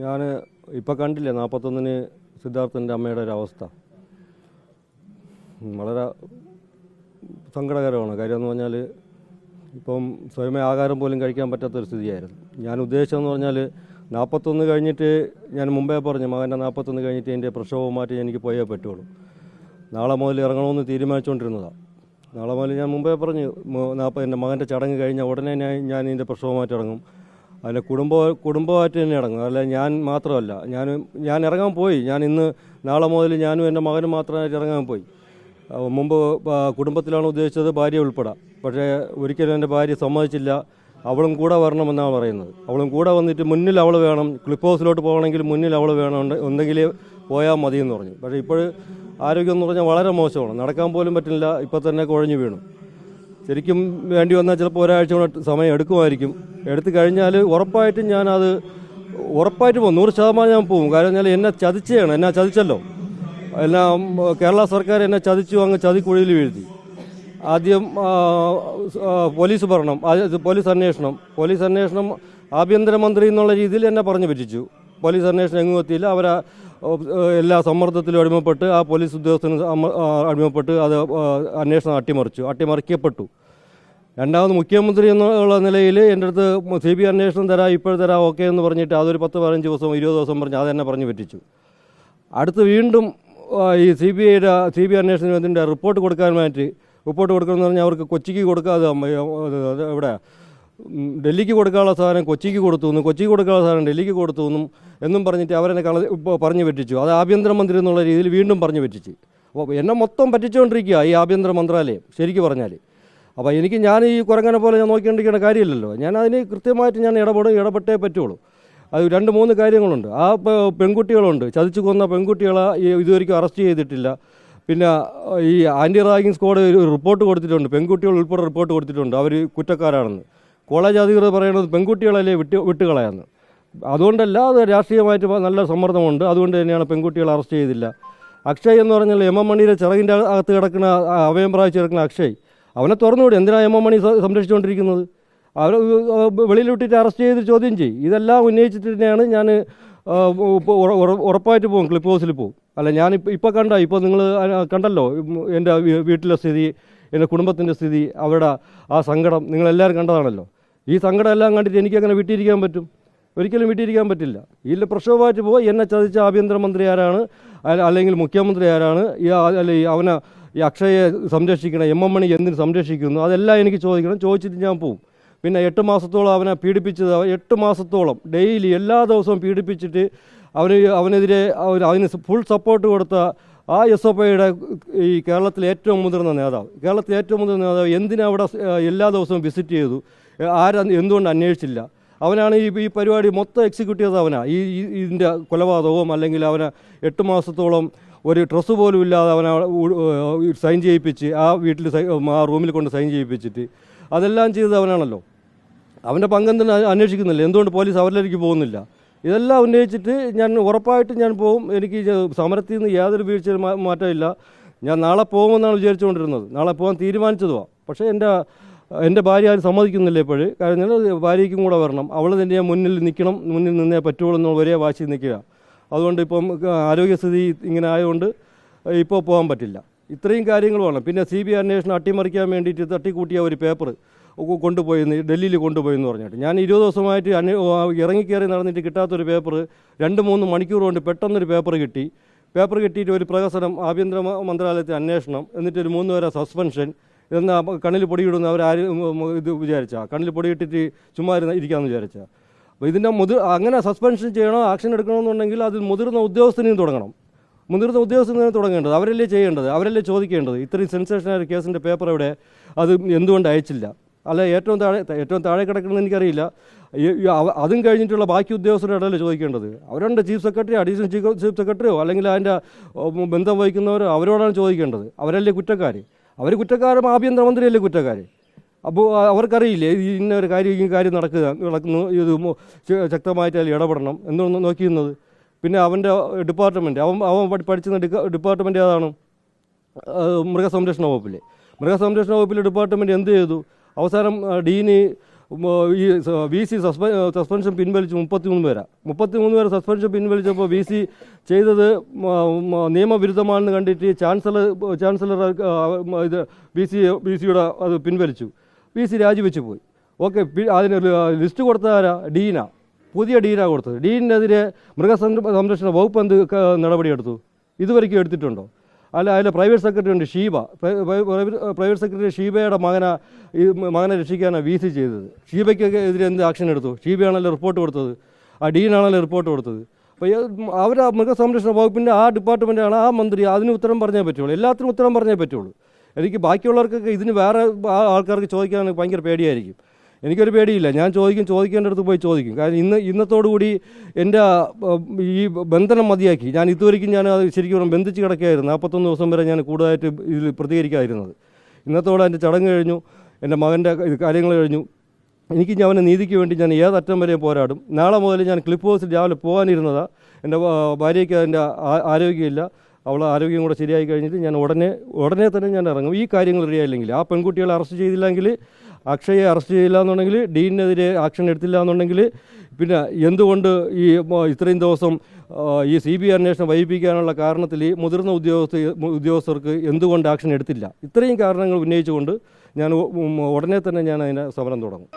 ഞാൻ ഇപ്പം കണ്ടില്ലേ നാൽപ്പത്തൊന്നിന് സിദ്ധാർത്ഥന്റെ അമ്മയുടെ ഒരു അവസ്ഥ. വളരെ സങ്കടകരമാണ്. കാര്യം എന്ന് പറഞ്ഞാൽ ഇപ്പം സ്വയമേ ആഹാരം പോലും കഴിക്കാൻ പറ്റാത്തൊരു സ്ഥിതിയായിരുന്നു. ഞാൻ ഉദ്ദേശിച്ചതെന്ന് പറഞ്ഞാൽ നാൽപ്പത്തൊന്ന് കഴിഞ്ഞിട്ട് ഞാൻ മുമ്പേ പറഞ്ഞു മകന്റെ നാൽപ്പത്തൊന്ന് കഴിഞ്ഞിട്ട് എന്റെ പ്രക്ഷോഭം മാറ്റി എനിക്ക് പോയേ പറ്റുള്ളൂ. നാളെ മുതൽ ഇറങ്ങണമെന്ന് തീരുമാനിച്ചുകൊണ്ടിരുന്നതാണ് നാളെ മുതൽ ഞാൻ മുമ്പേ പറഞ്ഞു നാൽപ്പത് എന്റെ മകന്റെ ചടങ്ങ് കഴിഞ്ഞ ഉടനെ ഞാൻ ഞാൻ ഇതിന്റെ പ്രസവമായിട്ട് ഇറങ്ങും അതിൽ കുടുംബ കുടുംബമായിട്ട് തന്നെ ഇറങ്ങും അല്ല ഞാൻ മാത്രമല്ല. ഞാൻ ഞാൻ ഇറങ്ങാൻ പോയി. ഞാൻ ഇന്ന് നാളെ മുതൽ ഞാനും എന്റെ മകനും മാത്രമായിട്ട് ഇറങ്ങാൻ പോയി. മുമ്പ് കുടുംബത്തിലാണ് ഉദ്ദേശിച്ചത് ഭാര്യ ഉൾപ്പെടെ പക്ഷേ ഒരിക്കലും എന്റെ ഭാര്യ സമ്മതിച്ചില്ല. അവളും കൂടെ വരണമെന്നാണ് പറയുന്നത്. അവളും കൂടെ വന്നിട്ട് മുന്നിൽ അവൾ വേണം. ക്ലിപ്പ് ഹൗസിലോട്ട് പോകണമെങ്കിൽ മുന്നിൽ അവൾ വേണം. ഉണ്ട്- ഉണ്ടെങ്കിലേ പോയാൽ മതി എന്ന് പറഞ്ഞു. പക്ഷേ ഇപ്പോൾ ആരോഗ്യം എന്ന് പറഞ്ഞാൽ വളരെ മോശമാണ്. നടക്കാൻ പോലും പറ്റില്ല. ഇപ്പം തന്നെ കുഴഞ്ഞു വീണു. ശരിക്കും വേണ്ടി വന്നാൽ ചിലപ്പോൾ ഒരാഴ്ച കൂടെ സമയം എടുക്കുമായിരിക്കും. എടുത്തു കഴിഞ്ഞാൽ ഉറപ്പായിട്ടും ഞാനത് ഉറപ്പായിട്ട് പോകും നൂറ് ശതമാനം ഞാൻ പോകും കാരണം ഞാൻ എന്നെ ചതിച്ചാണ്. എന്നെ ചതിച്ചല്ലോ. എല്ലാം കേരള സർക്കാർ എന്നെ ചതിച്ചു അങ്ങ് ചതിക്കുഴിയിൽ വീഴ്ത്തി. ആദ്യം പോലീസ് ഭരണം പോലീസ് അന്വേഷണം. പോലീസ് അന്വേഷണം ആഭ്യന്തരമന്ത്രി എന്നുള്ള രീതിയിൽ എന്നെ പറഞ്ഞു പറ്റിച്ചു. പോലീസ് അന്വേഷണം എങ്ങും എത്തിയില്ല. അവരാ എല്ലാ സമ്മർദ്ദത്തിലും അടിമപ്പെട്ട് ആ പോലീസ് ഉദ്യോഗസ്ഥന് അടിമപ്പെട്ട് അത് അന്വേഷണം അട്ടിമറിച്ചു. അട്ടിമറിക്കപ്പെട്ടു. രണ്ടാമത് മുഖ്യമന്ത്രി എന്നുള്ള നിലയിൽ എന്റെ അടുത്ത് സി ബി അന്വേഷണം തരാം ഇപ്പോൾ തരാം ഓക്കെ എന്ന് പറഞ്ഞിട്ട് അതൊരു പത്ത് പതിനഞ്ച് ദിവസം ഇരുപത് ദിവസം പറഞ്ഞ് അതെന്നെ പറഞ്ഞ് പറ്റിച്ചു. അടുത്ത് വീണ്ടും ഈ സി ബി ഐയുടെ സി ബി അന്വേഷണത്തിന്റെ റിപ്പോർട്ട് കൊടുക്കാൻ കൊടുക്കാനായിട്ട് റിപ്പോർട്ട് കൊടുക്കണമെന്ന് പറഞ്ഞാൽ അവർക്ക് കൊച്ചിക്ക് കൊടുക്കാതെ ഇവിടെ ഡൽഹിക്ക് കൊടുക്കാനുള്ള സാധനം കൊച്ചിക്ക് കൊടുത്തു എന്നും കൊച്ചിക്ക് കൊടുക്കാനുള്ള സാധനം ഡൽഹിക്ക് കൊടുത്തു എന്നും എന്നും പറഞ്ഞിട്ട് അവരെന്നെ കള ഇപ്പോൾ പറഞ്ഞു പറ്റിച്ചു അത് ആഭ്യന്തരമന്ത്രി എന്നുള്ള രീതിയിൽ വീണ്ടും പറഞ്ഞു പറ്റിച്ച് അപ്പോൾ എന്നെ മൊത്തം പറ്റിച്ചുകൊണ്ടിരിക്കുക ഈ ആഭ്യന്തര മന്ത്രാലയം ശരിക്കും പറഞ്ഞാൽ അപ്പോൾ എനിക്ക് ഞാൻ ഈ കുരങ്ങനെ പോലെ ഞാൻ നോക്കിക്കൊണ്ടിരിക്കേണ്ട കാര്യമില്ലല്ലോ. ഞാൻ അതിന് കൃത്യമായിട്ട് ഞാൻ ഇടപെടും ഇടപെട്ടേ പറ്റുള്ളൂ. അത് രണ്ട് മൂന്ന് കാര്യങ്ങളുണ്ട്. ആ പെൺകുട്ടികളുണ്ട്. ചതിച്ചു കൊന്ന പെൺകുട്ടികളെ ഇതുവരെയ്ക്കും അറസ്റ്റ് ചെയ്തിട്ടില്ല. പിന്നെ ഈ ആന്റി റാഗിങ് സ്ക്വാഡ് ഒരു റിപ്പോർട്ട് കൊടുത്തിട്ടുണ്ട്. പെൺകുട്ടികൾ ഉൾപ്പെടെ റിപ്പോർട്ട് കൊടുത്തിട്ടുണ്ട്. അവർ കുറ്റക്കാരാണെന്ന്. കോളേജ് അധികൃതർ പറയുന്നത് പെൺകുട്ടികളല്ലേ വിട്ട് വിട്ടുകളയാന്ന്. അതുകൊണ്ടല്ല അത് രാഷ്ട്രീയമായിട്ട് നല്ല സമ്മർദ്ദമുണ്ട്. അതുകൊണ്ട് തന്നെയാണ് പെൺകുട്ടികളെ അറസ്റ്റ് ചെയ്തില്ല. അക്ഷയ് എന്ന് പറഞ്ഞാൽ എം എം മണിയുടെ ചിറകിന്റെ അകത്ത് കിടക്കുന്ന അവയം പ്രാപിച്ച് കിടക്കുന്ന അക്ഷയ്. അവനെ തുറന്നുകൂടി എന്തിനാണ് എം എം മണി സംരക്ഷിച്ചുകൊണ്ടിരിക്കുന്നത്? അവർ വെളിയിൽ വിട്ടിട്ട് അറസ്റ്റ് ചെയ്ത് ചോദ്യം ചെയ്യും. ഇതെല്ലാം ഉന്നയിച്ചിട്ട് തന്നെയാണ് ഞാൻ ഉറപ്പായിട്ട് പോകും ക്ലിപ്പ് ഹൗസിൽ പോകും. അല്ല ഞാൻ ഇപ്പോൾ കണ്ട ഇപ്പോൾ നിങ്ങൾ കണ്ടല്ലോ എന്റെ വീട്ടിലെ സ്ഥിതി എന്റെ കുടുംബത്തിന്റെ സ്ഥിതി അവരുടെ ആ സങ്കടം നിങ്ങളെല്ലാവരും കണ്ടതാണല്ലോ. ഈ സങ്കടം എല്ലാം കണ്ടിട്ട് എനിക്കങ്ങനെ വിട്ടിരിക്കാൻ പറ്റും. ഒരിക്കലും വിട്ടിരിക്കാൻ പറ്റില്ല. ഇതിൽ പ്രക്ഷോഭമായിട്ട് പോയി എന്നെ ചതിച്ച ആഭ്യന്തരമന്ത്രി ആരാണ്? അല്ലെങ്കിൽ മുഖ്യമന്ത്രി ആരാണ്? ഈ അല്ലെ അവനെ ഈ അക്ഷയെ സംരക്ഷിക്കണം എം എം മണി എന്തിന് സംരക്ഷിക്കുന്നു? അതെല്ലാം എനിക്ക് ചോദിക്കണം. ചോദിച്ചിട്ട് ഞാൻ പോവും. പിന്നെ എട്ട് മാസത്തോളം അവനെ പീഡിപ്പിച്ചത് എട്ട് മാസത്തോളം ഡെയിലി എല്ലാ ദിവസവും പീഡിപ്പിച്ചിട്ട് അവന് അവനെതിരെ അതിന് ഫുൾ സപ്പോർട്ട് കൊടുത്ത ആ എസ് എഫ് ഐയുടെ ഈ കേരളത്തിലെ ഏറ്റവും മുതിർന്ന നേതാവ്. കേരളത്തിലെ ഏറ്റവും മുതിർന്ന നേതാവ് എന്തിനാ അവിടെ എല്ലാ ദിവസവും വിസിറ്റ് ചെയ്തു? ആരാ എന്തുകൊണ്ട് അന്വേഷിച്ചില്ല? അവനാണ് ഈ ഈ പരിപാടി മൊത്തം എക്സിക്യൂട്ട് ചെയ്തത് അവനാ. ഈ ഇതിന്റെ കൊലപാതകവും അല്ലെങ്കിൽ അവനെ എട്ട് മാസത്തോളം ഒരു ഡ്രസ്സ് പോലും ഇല്ലാതെ അവനെ സൈൻ ചെയ്യിപ്പിച്ച് ആ വീട്ടിൽ ആ റൂമിൽ കൊണ്ട് സൈൻ ചെയ്യിപ്പിച്ചിട്ട് അതെല്ലാം ചെയ്തത് അവനാണല്ലോ. അവന്റെ പങ്കെന്തിന് അന്വേഷിക്കുന്നില്ല. എന്തുകൊണ്ട് പോലീസ് അവരിലേക്ക് പോകുന്നില്ല? ഇതെല്ലാം ഉന്നയിച്ചിട്ട് ഞാൻ ഉറപ്പായിട്ടും ഞാൻ പോകും എനിക്ക് സമരത്തിൽ നിന്ന് യാതൊരു വീഴ്ചയും മാറ്റമില്ല. ഞാൻ നാളെ പോകുമെന്നാണ് വിചാരിച്ചുകൊണ്ടിരുന്നത്. നാളെ പോകാൻ തീരുമാനിച്ചതുമാണ് പക്ഷേ എന്റെ എന്റെ ഭാര്യ ആരും സമ്മതിക്കുന്നില്ല ഇപ്പോൾ കാരണം ഭാര്യയ്ക്കും കൂടെ വരണം. അവൾ തന്നെ മുന്നിൽ നിൽക്കണം. മുന്നിൽ നിന്നേ പറ്റുള്ളൂ എന്നുള്ള ഒരേ വാശി നിൽക്കുക. അതുകൊണ്ട് ഇപ്പം ആരോഗ്യസ്ഥിതി ഇങ്ങനെ ആയതുകൊണ്ട് ഇപ്പോൾ പോകാൻ പറ്റില്ല. ഇത്രയും കാര്യങ്ങൾ വേണം. പിന്നെ സി ബി അന്വേഷണം അട്ടിമറിക്കാൻ വേണ്ടിയിട്ട് തട്ടിക്കൂട്ടിയ ഒരു പേപ്പർ കൊണ്ടുപോയി ഡൽഹിയിൽ കൊണ്ടുപോയി എന്ന് പറഞ്ഞിട്ട്. ഞാൻ ഇരുപത് ദിവസമായിട്ട് അന്വേ ഇറങ്ങിക്കയറി നടന്നിട്ട് കിട്ടാത്തൊരു പേപ്പർ രണ്ട് മൂന്ന് മണിക്കൂർ കൊണ്ട് പെട്ടെന്നൊരു പേപ്പർ കിട്ടി. പേപ്പർ കിട്ടിയിട്ട് ഒരു പ്രഹസനം ആഭ്യന്തര മന്ത്രാലയത്തിൽ അന്വേഷണം. എന്നിട്ട് ഒരു മൂന്ന് പേരെ സസ്പെൻഷൻ. എന്നാ കണ്ണിൽ പൊടിയിടുന്ന അവരാരും ഇത് വിചാരിച്ച? കണ്ണിൽ പൊടിയിട്ടിട്ട് ചുമ്മാ ഇരുന്ന് ഇരിക്കാമെന്ന് വിചാരിച്ചാൽ അപ്പോൾ ഇതിന്റെ മുതിർ അങ്ങനെ സസ്പെൻഷൻ ചെയ്യണോ ആക്ഷൻ എടുക്കണമെന്നുണ്ടെങ്കിൽ അത് മുതിർന്ന ഉദ്യോഗസ്ഥനെയും തുടങ്ങണം. മുതിർന്ന ഉദ്യോഗസ്ഥനെ തുടങ്ങേണ്ടത്. അവരല്ലേ ചെയ്യേണ്ടത്? അവരല്ലേ ചോദിക്കേണ്ടത്? ഇത്രയും സെൻസേഷനായ കേസിന്റെ പേപ്പർ ഇവിടെ അത് എന്തുകൊണ്ട് അയച്ചില്ല? അല്ല ഏറ്റവും താഴെ ഏറ്റവും താഴെ കിടക്കണമെന്ന് എനിക്കറിയില്ല. അതും കഴിഞ്ഞിട്ടുള്ള ബാക്കി ഉദ്യോഗസ്ഥരുടെ ഇടയിൽ ചോദിക്കേണ്ടത്? അവരുണ്ട് ചീഫ് സെക്രട്ടറി അഡീഷണൽ ചീഫ് സെക്രട്ടറിയോ അല്ലെങ്കിൽ അതിന്റെ ബന്ധം വഹിക്കുന്നവരോ അവരോടാണ് ചോദിക്കേണ്ടത്. അവരല്ലേ കുറ്റക്കാർ അവർ കുറ്റക്കാരും ആഭ്യന്തരമന്ത്രിയല്ലേ കുറ്റക്കാർ അപ്പോൾ അവർക്കറിയില്ലേ ഇന്ന ഒരു കാര്യം ഈ കാര്യം നടക്കുക നടക്കുന്നു ഇത് ശക്തമായിട്ട് അതിൽ ഇടപെടണം എന്നൊന്ന് നോക്കിയിരുന്നത്. പിന്നെ അവന്റെ ഡിപ്പാർട്ട്മെന്റ് അവൻ അവൻ പഠി- പഠിച്ചിരുന്ന ഡിപ്പാർട്ട്മെന്റ് ഏതാണ്? മൃഗസംരക്ഷണ വകുപ്പിലെ. മൃഗസംരക്ഷണ വകുപ്പിലെ ഡിപ്പാർട്ട്മെന്റ് എന്ത് ചെയ്തു? അവസാനം ഡീന് ഈ വി സി സസ്പെൻഷൻ പിൻവലിച്ചു മുപ്പത്തിമൂന്ന് പേരാ. മുപ്പത്തിമൂന്ന് പേരെ സസ്പെൻഷൻ പിൻവലിച്ചപ്പോൾ വി സി ചെയ്തത് നിയമവിരുദ്ധമാണെന്ന് കണ്ടിട്ട് ചാൻസലർ ചാൻസലർ ഇത് വി സി വി സിയുടെ അത് പിൻവലിച്ചു. വി സി രാജിവെച്ച് പോയി. ഓക്കെ അതിന് ലിസ്റ്റ് കൊടുത്തതാരാ ഡീനാണ് പുതിയ ഡീനാണ് കൊടുത്തത്. ഡീനെതിരെ മൃഗസംര സംരക്ഷണ വകുപ്പ് എന്ത് നടപടിയെടുത്തു? ഇതുവരെയ്ക്കും എടുത്തിട്ടുണ്ടോ? അല്ല അതിലെ പ്രൈവറ്റ് സെക്രട്ടറി ഉണ്ട് ഷീബ. പ്രൈ- പ്രൈ- പ്രൈവറ്റ് പ്രൈവറ്റ് സെക്രട്ടറി ഷീബയുടെ മകനെ ഈ മകനെ രക്ഷിക്കാനാണ് വി സി ചെയ്തത്. ഷീബയ്ക്കൊക്കെ എതിരെ എന്ത് ആക്ഷൻ എടുത്തു? ഷീബയാണല്ലോ റിപ്പോർട്ട് കൊടുത്തത്. ആ ഡീനാണല്ലോ റിപ്പോർട്ട് കൊടുത്തത്. അപ്പോൾ അവർ ആ മൃഗസംരക്ഷണ വകുപ്പിന്റെ ആ ഡിപ്പാർട്ട്മെന്റാണ് ആ മന്ത്രി അതിന് ഉത്തരം പറഞ്ഞേ പറ്റുള്ളൂ. എല്ലാത്തിനും ഉത്തരം പറഞ്ഞേ പറ്റുള്ളൂ. എനിക്ക് ബാക്കിയുള്ളവർക്കൊക്കെ ഇതിന് വേറെ ആൾക്കാർക്ക് ചോദിക്കാൻ ഭയങ്കര പേടിയായിരിക്കും. എനിക്കൊരു പേടിയില്ല. ഞാൻ ചോദിക്കും ചോദിക്കേണ്ടടുത്ത് പോയി ചോദിക്കും. കാരണം ഇന്ന് ഇന്നത്തോടുകൂടി എന്റെ ഈ ബന്ധനം മതിയാക്കി. ഞാൻ ഇതുവരെയ്ക്കും ഞാൻ അത് ശരിക്കും ബന്ധിച്ച് കിടക്കുകയായിരുന്നു. നാൽപ്പത്തൊന്ന് ദിവസം വരെ ഞാൻ കൂടുതലായിട്ട് ഇതിൽ പ്രതികരിക്കാതിരുന്നത്. ഇന്നത്തോടെ എന്റെ ചടങ്ങ് കഴിഞ്ഞു എന്റെ മകന്റെ കാര്യങ്ങൾ കഴിഞ്ഞു. എനിക്ക് ഞാൻ അവന്റെ നീതിക്ക് വേണ്ടി ഞാൻ ഏതറ്റം വരെ പോരാടും. നാളെ മുതൽ ഞാൻ ക്ലിപ്പ് ഹൗസിൽ രാവിലെ പോകാനിരുന്നതാണ് എന്റെ ഭാര്യയ്ക്ക് അതിന്റെ ആരോഗ്യമില്ല. അവൾ ആരോഗ്യം കൂടെ ശരിയായി കഴിഞ്ഞിട്ട് ഞാൻ ഉടനെ ഉടനെ തന്നെ ഞാൻ ഇറങ്ങും. ഈ കാര്യങ്ങൾ റെഡിയായില്ലെങ്കിൽ ആ പെൺകുട്ടികളെ അറസ്റ്റ് ചെയ്തില്ലെങ്കിൽ അക്ഷയെ അറസ്റ്റ് ചെയ്യില്ല എന്നുണ്ടെങ്കിൽ ഡീനെതിരെ ആക്ഷൻ എടുത്തില്ല എന്നുണ്ടെങ്കിൽ പിന്നെ എന്തുകൊണ്ട് ഈ ഇത്രയും ദിവസം ഈ സി ബി ഐ അന്വേഷണം വൈകിപ്പിക്കാനുള്ള കാരണത്തിൽ ഈ മുതിർന്ന ഉദ്യോഗസ്ഥ ഉദ്യോഗസ്ഥർക്ക് എന്തുകൊണ്ട് ആക്ഷൻ എടുത്തില്ല? ഇത്രയും കാരണങ്ങൾ ഉന്നയിച്ചുകൊണ്ട് ഞാൻ ഉടനെ തന്നെ ഞാൻ അതിനെ സമരം തുടങ്ങും.